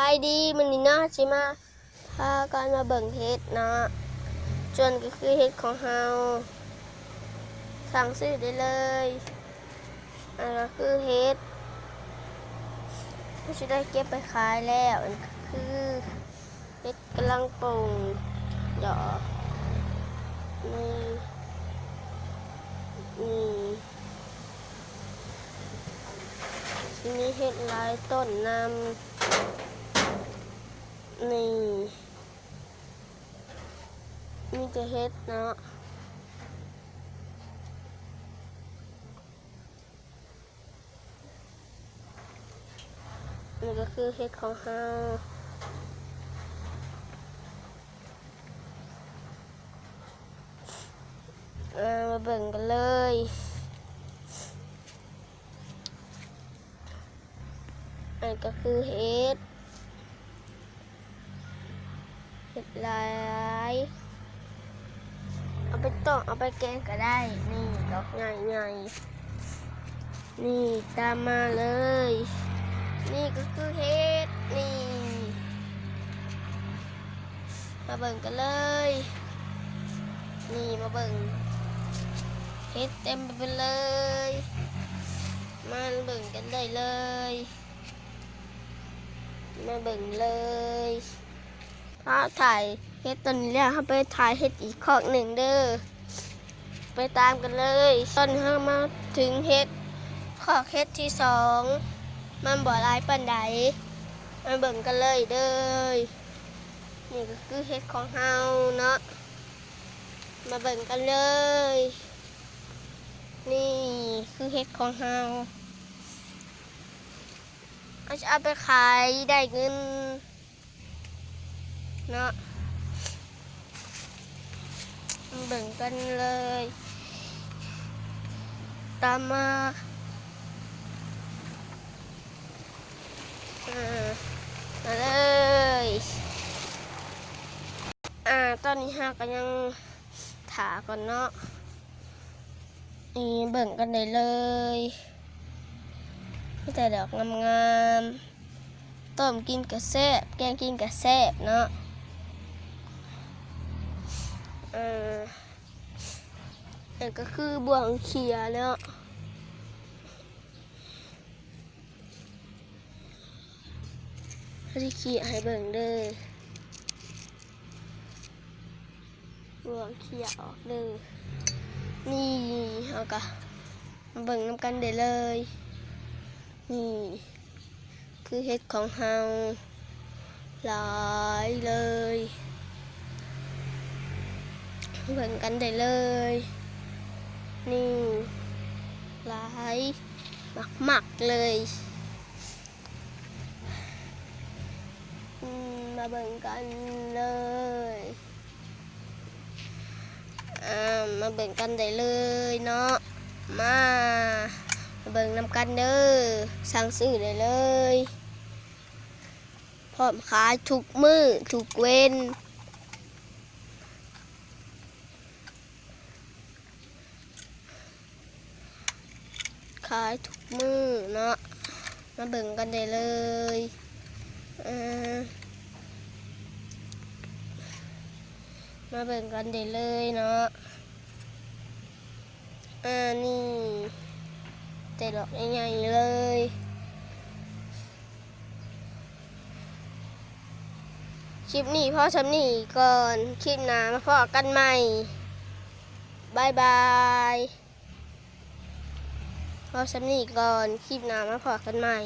บายดีมันนี่เนาะจิมาพากันมาเบิ่งเฮ็ดเนาะจนก็คือเฮ็ดของเฮาสั่งซื้อได้เลยอันก็คือเฮ็ดที่จะได้เก็บไปขายแล้วอันก็คือเฮ็ดกำลังปรุงดอกนี่นี่ทีนี้เฮ็ดหลายต้นนำ นี่มีแต่เฮ็ดเนาะนี่ก็คือเฮ็ดของเฮาเอามาเบิ่งกันเลยอันก็คือเฮ็ด เหลายเอาไปต้มเอาไปแกงก็ได้ นี่ดอกใหญ่ๆนี่ตามมาเลย นี่ก็คือเห็ดนี่ มาเบิ่งกันเลย นี่มาเบิ่งเห็ดเต็มไปเลย มาเบิ่งกันได้เลย มาเบิ่งเลย ถ้าถ่ายเฮ็ดตอนนี้แล้วเขาไปถ่ายเฮ็ดอีกข้อหนึ่งเด้อไปตามกันเลยตอนห้ามาถึงเฮ็ดข้อเฮ็ดที่สองมันบ่หลายปันใดมาเบิ่งกันเลยเด้อนี่ก็คือเฮ็ดของเฮาเนาะมาเบิ่งกันเลย นี่คือเฮ็ดของเฮาเอาจะเอาไปขายได้เงิน เนาะเบิ่งกันเลย ตามมาอ่ามาเลยอ่าตอนนี้ฮาก็ยังถาก่อนเนาะนี่เบิ่งกันได้เลยมีแต่ดอกงามๆต้มกินกระแซบแกงกินกระแซบเนาะ เออนั่นก็คือบวงเขียเนาะที่เขียให้เบิ่งเด้อบวงเขียออกเด้อนี่เอากะมาเบิ่งน้ำกันได้เลย นี่ คือเห็ดของเฮาหลายเลย เบิ่งกันได้เลย นี่หลายมักๆเลยมาเบิ่งกันเลยมาเบิ่งกันได้เลยเนาะ มามาเบิ่งนำกันเด้อ สั่งซื้อได้เลย พร้อมขายทุกมือทุกเว้น ขายทุกมือเนาะมาเบิ่งกันได้เลยมาเบิ่งกันได้เลยเนาะอ่านี่แต่ดอกใหญ่ๆเลยคลิปนี้พ่อชำนี่ก่อน คลิปหน้ามาพ่อกันใหม่บายบาย พ่อชำนี่ก่อนคลิปหน้ามาพอกันใหม่